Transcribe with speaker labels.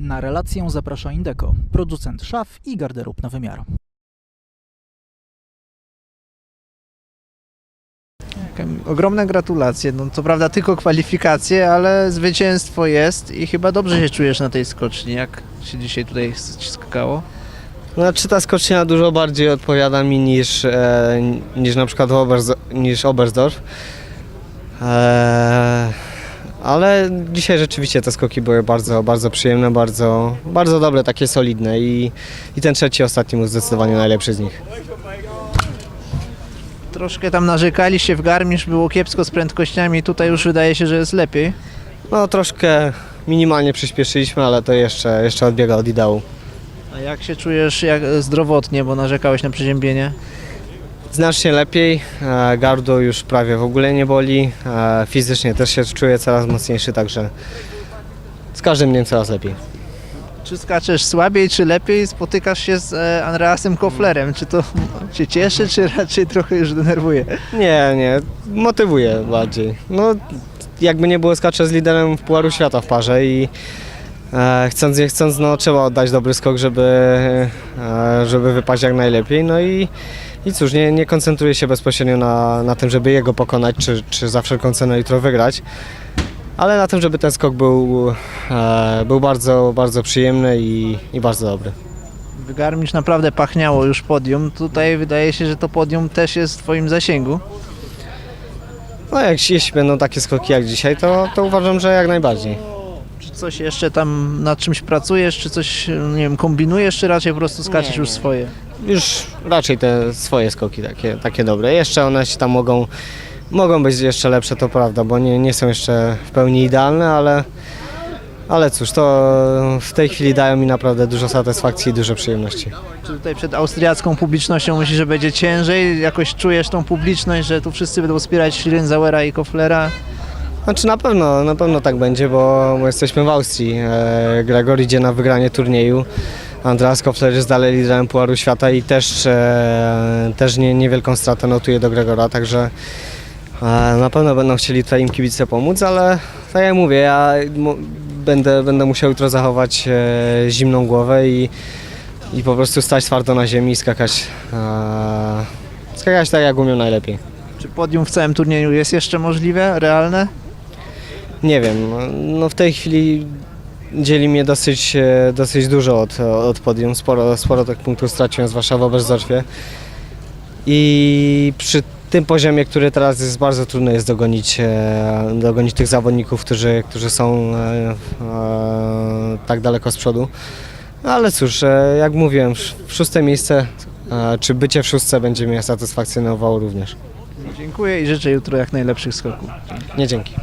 Speaker 1: Na relację zaprasza Indeco, producent szaf i garderób na wymiar.
Speaker 2: Ogromne gratulacje. No, co prawda tylko kwalifikacje, ale zwycięstwo jest i chyba dobrze się czujesz na tej skoczni. Jak się dzisiaj tutaj skakało?
Speaker 3: Znaczy ta skocznia dużo bardziej odpowiada mi niż, e, niż na przykład Oberz, niż Oberstdorf. E, ale dzisiaj rzeczywiście te skoki były bardzo, bardzo przyjemne, bardzo, bardzo dobre, takie solidne i, i ten trzeci, ostatni był zdecydowanie najlepszy z nich.
Speaker 2: Troszkę tam narzekaliście w Garmisch, było kiepsko z prędkościami, tutaj już wydaje się, że jest lepiej.
Speaker 3: No troszkę minimalnie przyspieszyliśmy, ale to jeszcze, jeszcze odbiega od ideału.
Speaker 2: A jak się czujesz jak zdrowotnie, bo narzekałeś na przeziębienie?
Speaker 3: Znacznie lepiej, e, gardło już prawie w ogóle nie boli, e, fizycznie też się czuję coraz mocniejszy, także z każdym dniem coraz lepiej.
Speaker 2: Czy skaczesz słabiej, czy lepiej? Spotykasz się z e, Andreasem Koflerem. Czy to cię cieszy, czy raczej trochę już denerwuje?
Speaker 3: Nie, nie, motywuje bardziej. No, jakby nie było, skaczę z liderem w Pucharu Świata w parze i e, chcąc nie chcąc, no trzeba oddać dobry skok, żeby, e, żeby wypaść jak najlepiej. No i, i cóż, nie, nie koncentruję się bezpośrednio na, na tym, żeby jego pokonać, czy, czy za wszelką cenę jutro wygrać. Ale na tym, żeby ten skok był, e, był bardzo, bardzo przyjemny i, i bardzo dobry.
Speaker 2: W Garmisch naprawdę pachniało już podium. Tutaj wydaje się, że to podium też jest w twoim zasięgu.
Speaker 3: No jak jeśli będą takie skoki jak dzisiaj, to, to uważam, że jak najbardziej.
Speaker 2: Czy coś jeszcze tam nad czymś pracujesz, czy coś, nie wiem, kombinujesz, czy raczej po prostu skaczesz już swoje?
Speaker 3: Już raczej te swoje skoki takie, takie dobre. Jeszcze one się tam mogą, mogą być jeszcze lepsze, to prawda, bo nie, nie są jeszcze w pełni idealne, ale, ale cóż, to w tej chwili dają mi naprawdę dużo satysfakcji i dużo przyjemności.
Speaker 2: Czy tutaj przed austriacką publicznością myślisz, że będzie ciężej? Jakoś czujesz tą publiczność, że tu wszyscy będą wspierać Schlierenzauera i Koflera?
Speaker 3: Znaczy na pewno, na pewno tak będzie, bo bo jesteśmy w Austrii. E, Gregor idzie na wygranie turnieju. Andreas Kofler jest dalej liderem Pucharu Świata i też, e, też nie, niewielką stratę notuje do Gregora, także e, na pewno będą chcieli tutaj im kibice pomóc, ale tak jak mówię, ja będę, będę musiał jutro zachować e, zimną głowę i, i po prostu stać twardo na ziemi i skakać, e, skakać tak jak umiem najlepiej.
Speaker 2: Czy podium w całym turnieju jest jeszcze możliwe, realne?
Speaker 3: Nie wiem, no w tej chwili dzieli mnie dosyć, e, dosyć dużo od, od podium. Sporo, sporo tych punktów straciłem z Warszawy w Bezdorfie. I przy tym poziomie, który teraz jest bardzo trudno jest dogonić, e, dogonić tych zawodników, którzy, którzy są e, tak daleko z przodu. Ale cóż, jak mówiłem, szóste miejsce, czy bycie w szóstce będzie mnie satysfakcjonowało również.
Speaker 2: Dziękuję i życzę jutro jak najlepszych skoków.
Speaker 3: Nie dzięki.